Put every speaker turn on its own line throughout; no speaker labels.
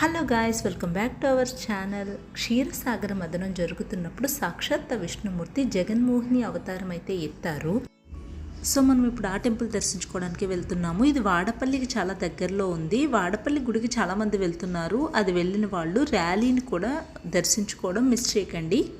Hello guys welcome back to our channel క్షీరసాగర మదనం జరుగుతున్నప్పుడు సాక్షాత్ విష్ణుమూర్తి జగన్మోహిని అవతారం అయితే ఎత్తారు. సో మనం ఇప్పుడు ఆ టెంపుల్ దర్శించుకోవడానికి వెళ్తున్నాము. ఇది వాడపల్లికి చాలా దగ్గరలో ఉంది. వాడపల్లి గుడికి చాలామంది వెళ్తున్నారు. అది వెళ్ళిన వాళ్ళు ర్యాలీని కూడా దర్శించుకోవడం మిస్ చేయకండి.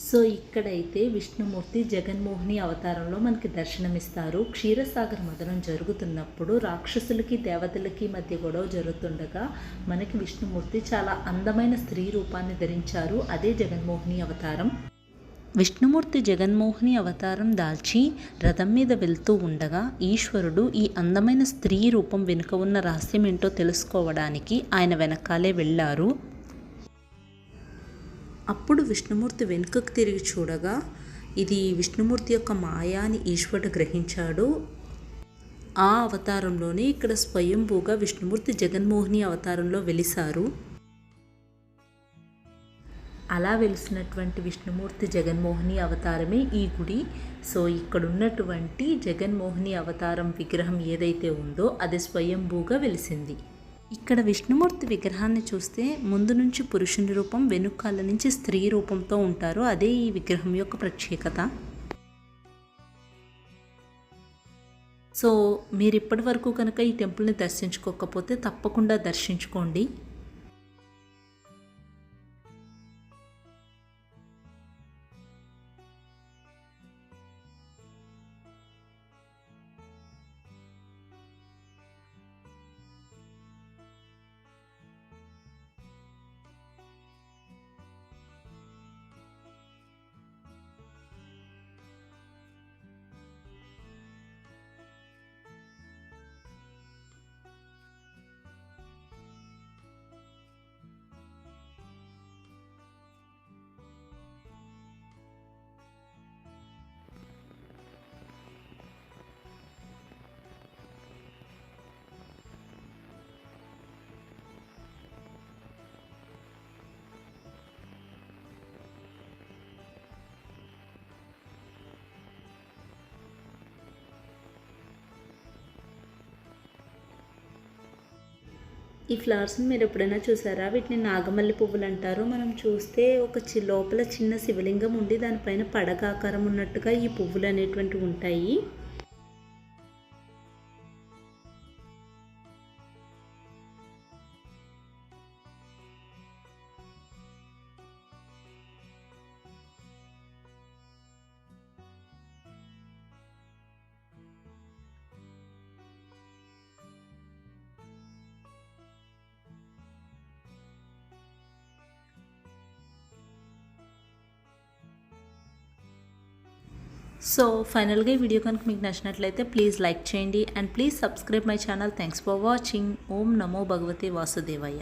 సో ఇక్కడైతే విష్ణుమూర్తి జగన్మోహిని అవతారంలో మనకి దర్శనమిస్తారు. క్షీరసాగర్ మదనం జరుగుతున్నప్పుడు రాక్షసులకి దేవతలకి మధ్య గొడవ జరుగుతుండగా మనకి విష్ణుమూర్తి చాలా అందమైన స్త్రీ రూపాన్ని ధరించారు. అదే జగన్మోహిని అవతారం. విష్ణుమూర్తి జగన్మోహిని అవతారం దాల్చి రథం మీద వెళ్తూ ఉండగా ఈశ్వరుడు ఈ అందమైన స్త్రీ రూపం వెనుక ఉన్న రహస్యం ఏంటో తెలుసుకోవడానికి ఆయన వెనకాలే వెళ్ళారు. అప్పుడు విష్ణుమూర్తి వెనుకకు తిరిగి చూడగా ఇది విష్ణుమూర్తి యొక్క మాయా అని ఈశ్వరుడు గ్రహించాడు. ఆ అవతారంలోనే ఇక్కడ స్వయంభూగా విష్ణుమూర్తి జగన్మోహిని అవతారంలో వెలిసారు అలా వెలిసినటువంటి విష్ణుమూర్తి జగన్మోహిని అవతారమే ఈ గుడి. సో ఇక్కడ ఉన్నటువంటి జగన్మోహిని అవతారం విగ్రహం ఏదైతే ఉందో అది స్వయంభూగా వెలిసింది. ఇక్కడ విష్ణుమూర్తి విగ్రహాన్ని చూస్తే ముందు నుంచి పురుషుని రూపం వెనుకాల నుంచి స్త్రీ రూపంతో ఉంటారు. అదే ఈ విగ్రహం యొక్క ప్రత్యేకత. సో మీరు ఇప్పటి వరకు కనుక ఈ టెంపుల్ని దర్శించుకోకపోతే తప్పకుండా దర్శించుకోండి. ఈ ఫ్లవర్స్ని మీరు ఎప్పుడైనా చూసారా? వీటిని నాగమల్లి పువ్వులు అంటారు. మనం చూస్తే ఒక చి లోపల చిన్న శివలింగం ఉండి దానిపైన పడగాకారం ఉన్నట్టుగా ఈ పువ్వులు అనేటువంటివి ఉంటాయి. సో ఫైనల్గా ఈ వీడియో కనుక మీకు నచ్చినట్లయితే ప్లీజ్ లైక్ చేయండి and please subscribe my channel. Thanks for watching ఓం నమో భగవతే వాసుదేవయ్య.